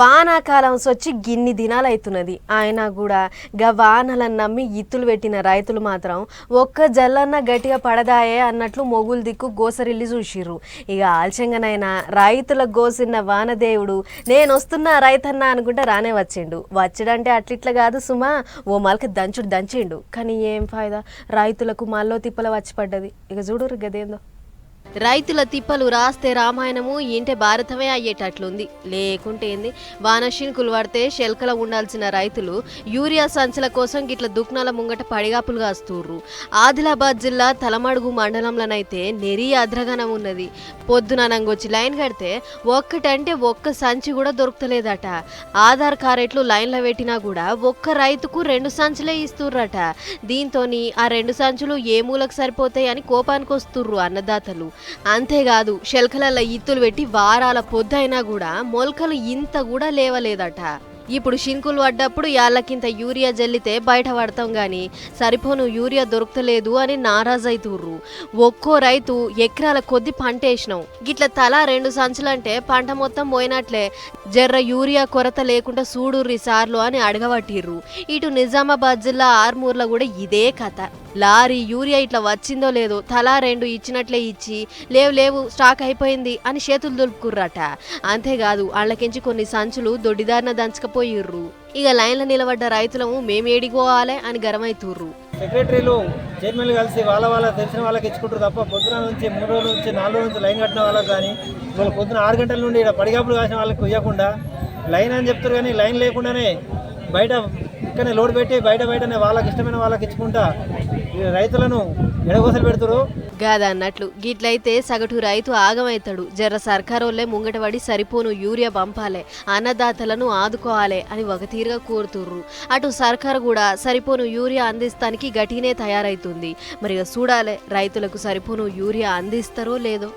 వానాకాలం వచ్చి గిన్ని దినాలు అవుతున్నది అయినా కూడా గా వానలను నమ్మి ఇత్తులు పెట్టిన రైతులు మాత్రం ఒక్క జల్లన్న గట్టిగా పడదాయే అన్నట్లు మొగులు దిక్కు గోసరిల్లి చూసిర్రు ఇక ఆలస్యంగానైనా రైతులకు గోసిన వానదేవుడు నేను వస్తున్నా రైతన్నా అనుకుంటే రానే వచ్చిండు. వచ్చడంటే అట్లిట్లా కాదు సుమా ఓ మలక దంచుడు దంచిండు. కానీ ఏం ఫాయిదా? రైతులకు మల్లో తిప్పల వచ్చి పడ్డది. ఇక చూడు గదేందో? రైతుల తిప్పలు రాస్తే రామాయణము ఇంటే భారతమే అయ్యేటట్లుంది. లేకుంటే ఏంది? వానశినుకులు పడితే శెల్కల ఉండాల్సిన రైతులు యూరియా సంచుల కోసం గిట్ల దుక్నాల ముంగట పడిగాపులు కాస్తుర్రు. ఆదిలాబాద్ జిల్లా తలమడుగు మండలంలోనైతే నెరి అద్రగణం ఉన్నది. పొద్దున నంగొచ్చి లైన్ కడితే ఒక్కటంటే ఒక్క సంచి కూడా దొరుకుతలేదట. ఆధార్ కారెట్లు లైన్లో పెట్టినా కూడా ఒక్క రైతుకు రెండు సంచులే ఇస్తుర్రట. దీంతోని ఆ రెండు సంచులు ఏ మూలకు సరిపోతాయి అని కోపానికి వస్తుర్రు అన్నదాతలు. అంతేకాదు శెల్కలల్ల ఇత్తులు పెట్టి వారాల పొద్దైనా కూడా మొలకలు ఇంత కూడా లేవలేదట. ఇప్పుడు షింకులు పడ్డప్పుడు యాళ్ళకింత యూరియా జల్లితే బయట పడతాం గాని సరిపోను యూరియా దొరకలేదు అని నారాజైతుర్రు. ఒక్కో రైతు ఎకరాల కొద్ది పంట వేసినాం గిట్ల తలా రెండు సంచులంటే పంట మొత్తం పోయినట్లే జర్ర యూరియా కొరత లేకుండా సూడుర్రి సార్లు అని అడగబట్టిర్రు. ఇటు నిజామాబాద్ జిల్లా ఆర్మూర్లో కూడా ఇదే కథ. లారీ యూరియా ఇట్లా వచ్చిందో లేదో తలా రెండు ఇచ్చినట్లే ఇచ్చి లేవు లేవు స్టాక్ అయిపోయింది అని చేతులు దులుపుకుర్రట. అంతేకాదు వాళ్ళకించి కొన్ని సంచులు దొడ్డిదారిన దంచకపోయిర్రు. ఇక లైన్లో నిలబడ్డ రైతులము మేమేడిపోవాలే అని గరమైతుర్రు. సెక్రటరీలు చైర్మన్లు కలిసి వాళ్ళ వాళ్ళ తెలిసిన వాళ్ళకి ఇచ్చుకుంటారు తప్ప పొద్దున నుంచి మూడు రోజుల నుంచి నాలుగు రోజుల నుంచి లైన్ కట్టిన వాళ్ళకి కానీ వాళ్ళు పొద్దున ఆరు గంటల నుండి ఇక్కడ పడిగాపులు కాసిన వాళ్ళకి ఇవ్వకుండా లైన్ అని చెప్తారు కానీ లైన్ లేకుండానే బయట ఇక్కడనే లోడ్ పెట్టి బయట బయటనే వాళ్ళకి ఇష్టమైన వాళ్ళకి ఇచ్చుకుంటా రైతులను ఎడగోసలు పెడుతురు గాదన్నట్లు గిట్లయితే సగటు రైతు ఆగమైతాడు జర్ర సర్కారోళ్ళే ముంగటపడి సరిపోను యూరియా పంపాలే అన్నదాతలను ఆదుకోవాలే అని ఒక తీరుగా కోరుతుర్రు. అటు సర్కారు కూడా సరిపోను యూరియా అందిస్తానికి గట్టినే తయారైతుంది. మరి చూడాలి చూడాలే రైతులకు సరిపోను యూరియా అందిస్తారో లేదో.